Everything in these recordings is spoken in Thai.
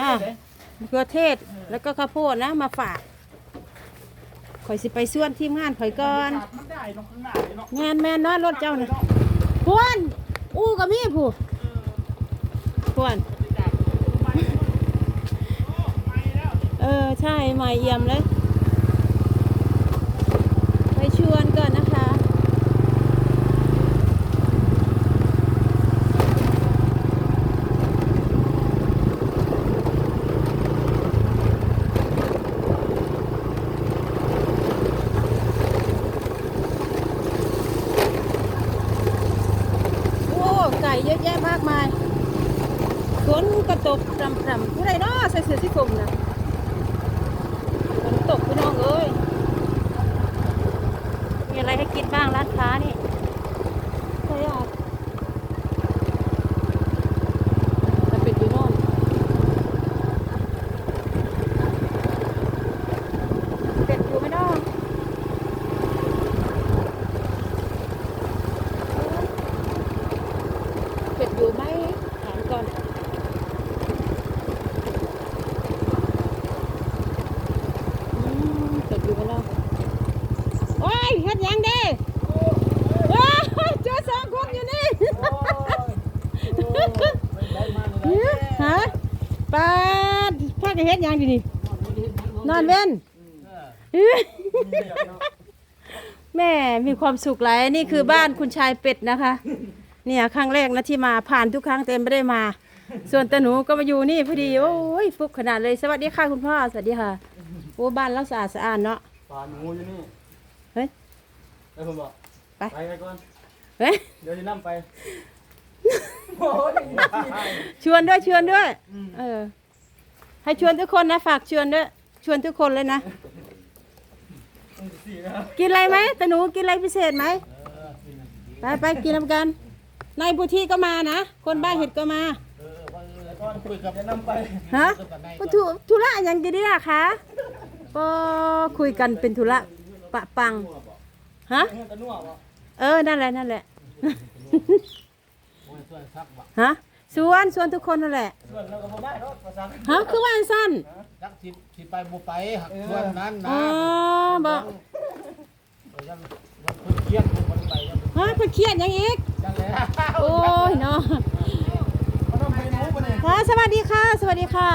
อะมะเขือเทศแล้วก็ข้าวโพดนะมาฝากข่อยสิไปส่วนทีมงานข่อยก่อนมันได้เนาะข้างหน้าเนาะงานแม่นน้อยรถเจ้าน่ะพวนอู้กับมีผู้พวนเออ ใช่ใหม่เยี่ยมเลย ไปชวนก่อนนะคะ โอ้ ไก่ เยอะแยะมากมายฝนก็ตกพรำๆผู้ใดเนาะใส่เสื้อสีกลมนะฝนตกพี่น้องเอ้ยมีอะไรให้กินบ้างร้านค้านี่ใช่อะแต่เป็ดอยู่โน่นเป็ดอยู่ไหม่นอกเป็ดอยู่ไหมถามก่อน อื มเป็ดอยู่ไหมนอกโอ้ยเฮ็ดหยังเด้โอ้ยเจอสองคนอยู่นี่ฮะป้าดพากันเฮ็ดหยังอยู่นี่นอนเว้นแม่มีความสุขหลายนี่คือบ้านคุณชายเป็ดนะคะ เนี่ยครั้งแรกนะที่มาผ่านทุกครั้งแต่ไม่ได้มา ส่วนตาหนูก็มาอยู่นี่พอดี โอ้ยฟุกขนาดเลย สวัสดีค่ะคุณพ่อ สวัสดีค่ะ โอ้บ้านเราสะอาดสะอาดเนาะปลาหนูอยู่นี่เฮ้ยไอ้ผมบอกไปไปไปก่อนเฮ้ยเดี๋ยวจะนั่ไปชวนด้วยชวนด้วย เออ ให้ชวนทุกคนนะฝากชวนด้วย ชวนทุกคนเลยนะสี่นะกินอะไรไหมตาหนูกินอะไรพิเศษไหมไปไปกินน้ำกันนายบุที่ก็มานะ คนบ้านเห็ดก็มา ก่อนคุยกับจะนั่ไปฮะก็ธุธุระอย่างกี่ดีล่ะคะก็คุยกันเป็นธุระปะปังฮะเฮ้ยตะนัวบ่เออนั่นแหละนั่นแหละโอ้ยช่วยซักบ่ฮะสวนสวนทุกคนนั่นแหละส่วนเราก็บ่ได้เนาะภาษาฮะคือว่าอันสั้นจักสิสิไปบ่ไปหักชวนนั้นนะอ๋อบอกไปยังวันเพิ่นเครียดบ่ไปยังฮะเพิ่นเครียดหยังอีกจังแล้วโอ้ยเนาะ มันต้องไปหนูปะเนี่ย ค่ะสวัสดีค่ะ สวัสดีค่ะ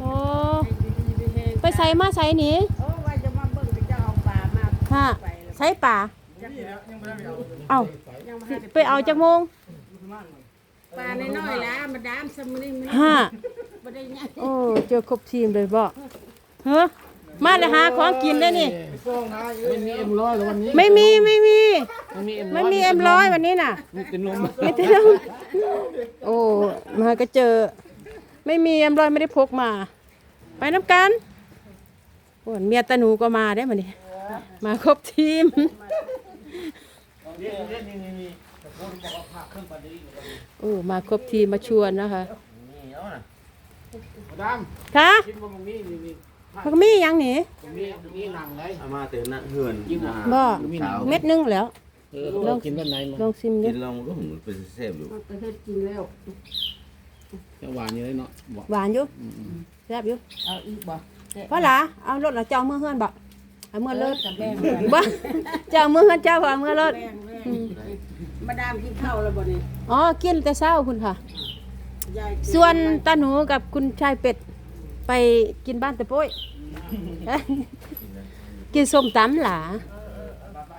โอ้ไปใส่มาใส่หนีโอ้ว่าจะมาเบิ่งจะเอาปลามาค่ะไปแล้วใส่ป่านี่แล้วยังไม่ได้เอาเอ้ายังบ่สิทันไปเอาจากโมงปลาน้อยๆล่ะมาดามซะมื้อนี้มันห้าบ่ได้ใหญ่โอ้เจอครบทีมเลยบ่เฮ้อ มาเลยหาของกินได้นี่ ไม่มีเอ็มร้อยวันนี้ไม่มีไม่มี ไม่มีเอ็มไม่มีเอ็มร้อยวันนี้น่ะ มีแต่นมไม่ได้ลงโอ้มาก็เจอ ไม่มีเอ็มร้อยไม่ได้พกมา ไปน้ำกันโอ้เมียตาหนูก็มาได้มานี่มาครบทีมนี่นี่นี่นี่นี่ตะโกนบอกว่าผักเครื่องปลาดีโอ้มาครบทีมมาชวนนะคะนี่เอาน่ะดามค่ะกินบ่มึงนี่ นี่นี่พักมีหยังหนีมีมีหนังเลยเอามาเต็มนะเหือนบ่สาวเม็ดหนึงแล้ว เออลองกินแบบไหนลองซิมดิกินลองก็ผมเป็นเสพอยู่ไปเฮ็ดกินแล้ว จะหวานอยู่เลยเนาะบ่หวานอยู่แซ่บอยู่เอาอีกบ่เพราะหล่ะเอารถละเจ้าเมื่อเฮือนบ่เอาเมื่อเลิศกับแบ่งกันบ่เจ้าเมื่อเฮือนเจ้าว่าเมื่อเลิศแบ่งแบ่งมาดามกินข้าวแล้วบ่นี่อ๋อกินแต่เช้าคุณค่ะ ยายกิส่วนตาหนูกับคุณชายเป็ด ไปกินบ้านตะโป้ยกินส้มตำหล่ะ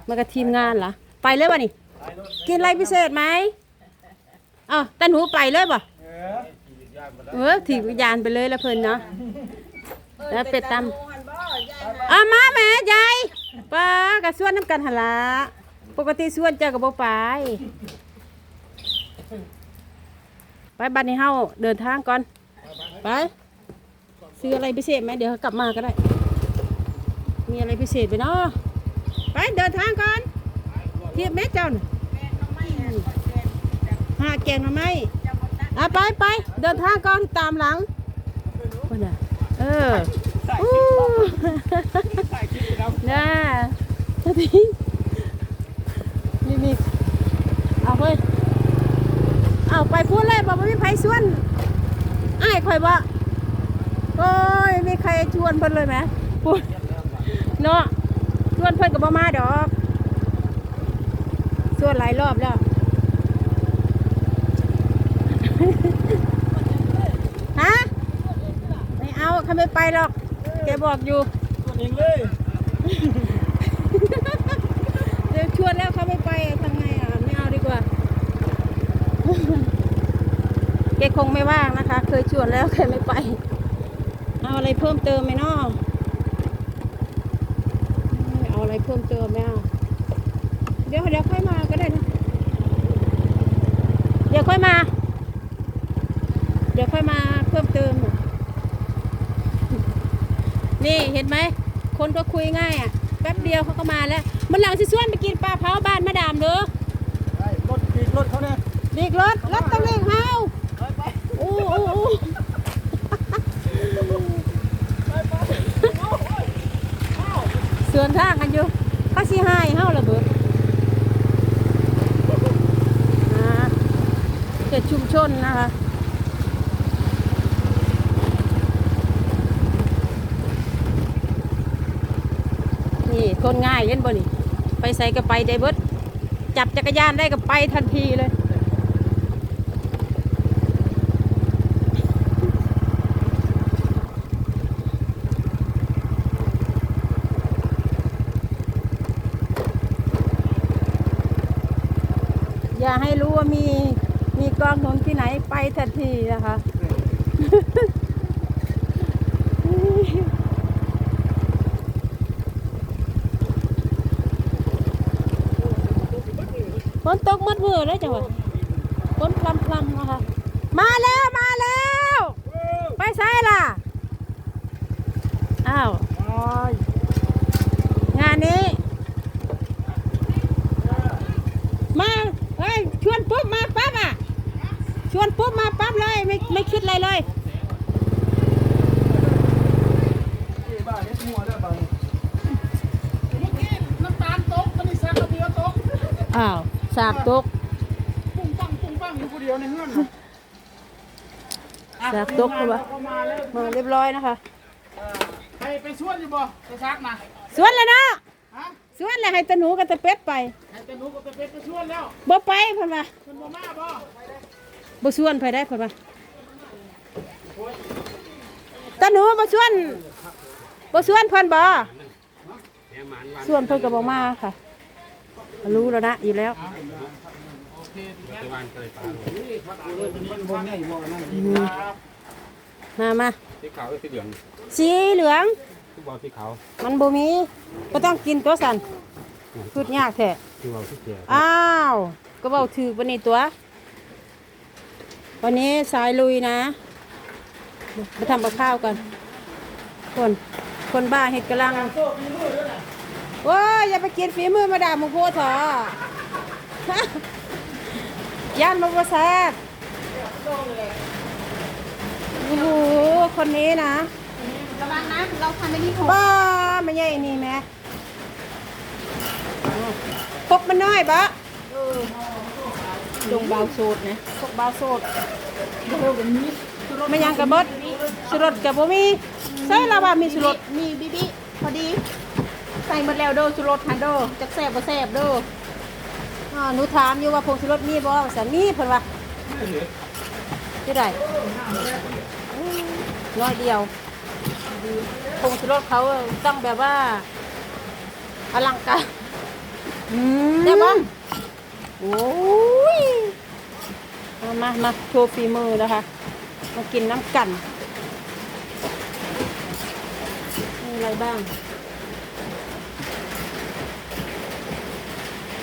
มากับทีมงานเหรอไปเลยวะนี่ กินอะไรพิเศษไหมอ้าตาหนูไปเลยป่ะเออถีบวิญญาณไปเลยละเพิ่นเนาะแล้วเป็ดตหมูหันบ่ยายำอ้ามาแม่ยายป้ากับส่วนน้ำกันหนละปกติส่วนเจ้ากับบ่ไปไปบ้านนี้เฮาเดินทางก่อน ไป ซื้ออะไรพิเศษไหมเดี๋ยวกลับมาก็ได้ มีอะไรพิเศษไปเนาะไปเดินทางก่อนเทียบแม่เจ้าน่ะแบ่งน้ำไม้อะแบ่งหาแกงหน่อไม้จะบ่ตักอะไปไปเดินทางก่อนตามหลังว่าน่ะเอออู้ถ่ายคลิปแล้วน่าสตินี่นี่เอาเฮ้ยเอาไปพูดเลยบอกว่ามีไผส่วนอ้ายคอยบ่ โอ้ยมีใครชวนเพิ่นเลยไหมพูดเนาะชวนเพิ่นกับบ่มาดอกชวนหลายรอบแล้วฮะไม่เอาเขาไม่ไปหรอกแกบอกอยู่ตัวเองเลยเดี๋ยวชวนแล้วเขาไม่ไปทำไงอะไม่เอาดีกว่าแกคงไม่ว่างนะคะ เคยชวนแล้วแกไม่ไป เอาอะไรเพิ่มเติมไหมเนาะเอาอะไรเพิ่มเติมไหมอะเดี๋ยวเดี๋ยวค่อยมาก็ได้นะเดี๋ยวค่อยมา เดี๋ยวค่อยมาเพิ่มเติม นี่เห็นไหม คนก็คุยง่ายอะ แป๊บเดียวเขาก็มาแล้ว มันหลังสิส่วนไปกินปลาเผาบ้านมาดามเด้อไอ้รถปีกรถเขาเนี่ยเรียกรถรถต้องเรียกเฮาอู้อู้อู้ ส่วนทางกันอยู่เขาสิหายเฮาละเบิดเขตชุมชนนะคะนี่คนง่ายเห็นบ่นี่ไปใส่ก็ไปได้เบิดจับจักรยานได้ก็ไปทันทีเลย อย่าให้รู้ว่ามีมีกองถนนที่ไหนไปทันทีนะคะ ฝนตกมัดมือเลยจังหวะฝนพลำพลำนะคะ มาแล้วมาแล้ว ไปใช่ล่ะ อ้าวงานนี้ มาเฮ้ยชวนปุ๊บมาปั๊บอะ ช วนปุ๊บมาปั๊บเลย ไม่ไม่คิดอะไรเลยบ้าเฮ็ดหัวแล้บ้านเมื่อกี้น้ำตาลตกมันนี่แซกระเบียตกอ้าวสากตกปุ้งปังปุ้งปังอยู่คนเดียวในเฮือนสากตกเลยวะเข้ามาแล้วมาเรียบร้อยนะคะไปไปชวนอยู่บ่ไปซักนะสวนเลยเนาะสวนเลยให้ตะหนูกับตะเป็ดไปให้ต่หนูกับตะเป็ดไปชวนแล้วบ่ไปเพิ่นว่าเพิ่นบ่มาบ่ บ่ชวนไปได้เพิ่นว่าตาหนูบ่ชวนบ่ชวนเพิ่นบ่ชวนเพิ่นก็บ่มาค่ะ รู้แล้วนะอยู่แล้วมันบ่แน่บ่นั่นมามาสีขาวกับสีเหลืองสีเหลืองที่บอกสีขาวมันบ่มีก็ต้องกินตัวสันพูดยากแท้ที่บอกสีเขียวอ้าว ก็เว้าถูกบ่นี่ตัว วันนี้สายลุยนะมาทำกับข้าวกัน คน คนบ้าเห็ดกำลังโอ้ยอย่าไปกินฝีมือมาด่าหมูโพเถอะย่านมันบ่แซ่บโอ้โหคนนี้นะระวังนะเราทำไปนี่หกบ้าไม่ใช่นี่แม่พกมันน้อยบะ ลงเบาโซดนะพกเบาโสดไม่ยังกระบดสุรสกับบ่มีใส่ละว่ามีสุรสมีบิบิพอดี ใส่หมดแล้วโดสุรสฮันโดจักแซ่บบ่แซ่บโดอ่าหนูถามอยู่ว่าผงสุรสมีบ่สันมีเพิ่นว่าที่ใดอืมน้อยเดียวผงสุรสเขาต้องแบบว่าอลังการได้บ่โอ้ย มามามาโชว์ฝีมือนะคะ มากินน้ำกันมีอะไรบ้าง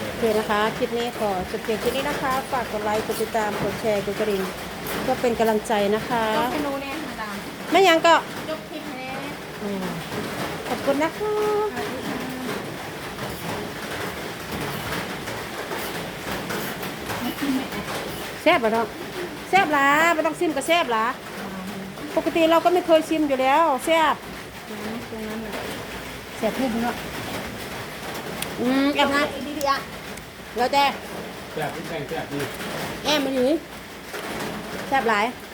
โอเคนะคะ คลิปนี้ขอจบเพียงแค่นี้นะคะ ฝากกดไลค์ กดติดตาม กดแชร์ กดกระดิ่งเพื่อเป็นกำลังใจนะคะยกเมนูเนี่ยมาดามไม่ยังก็ยกคลิปให้แน่อืมขอบคุณนะคะ แซ่บปะเนาะแซ่บหลาไม่ต้องซิมก็แซ่บหลาปกติเราก็ไม่เคยชิมอยู่แล้วแซ่บตรงนั้นน่ะแซ่บพุ่มเนาะอืมแอบนะดีดีอะแล้วแต่แบบที่แข็งแบบนี้แอมมันอยู่นี่แซ่บหลายอ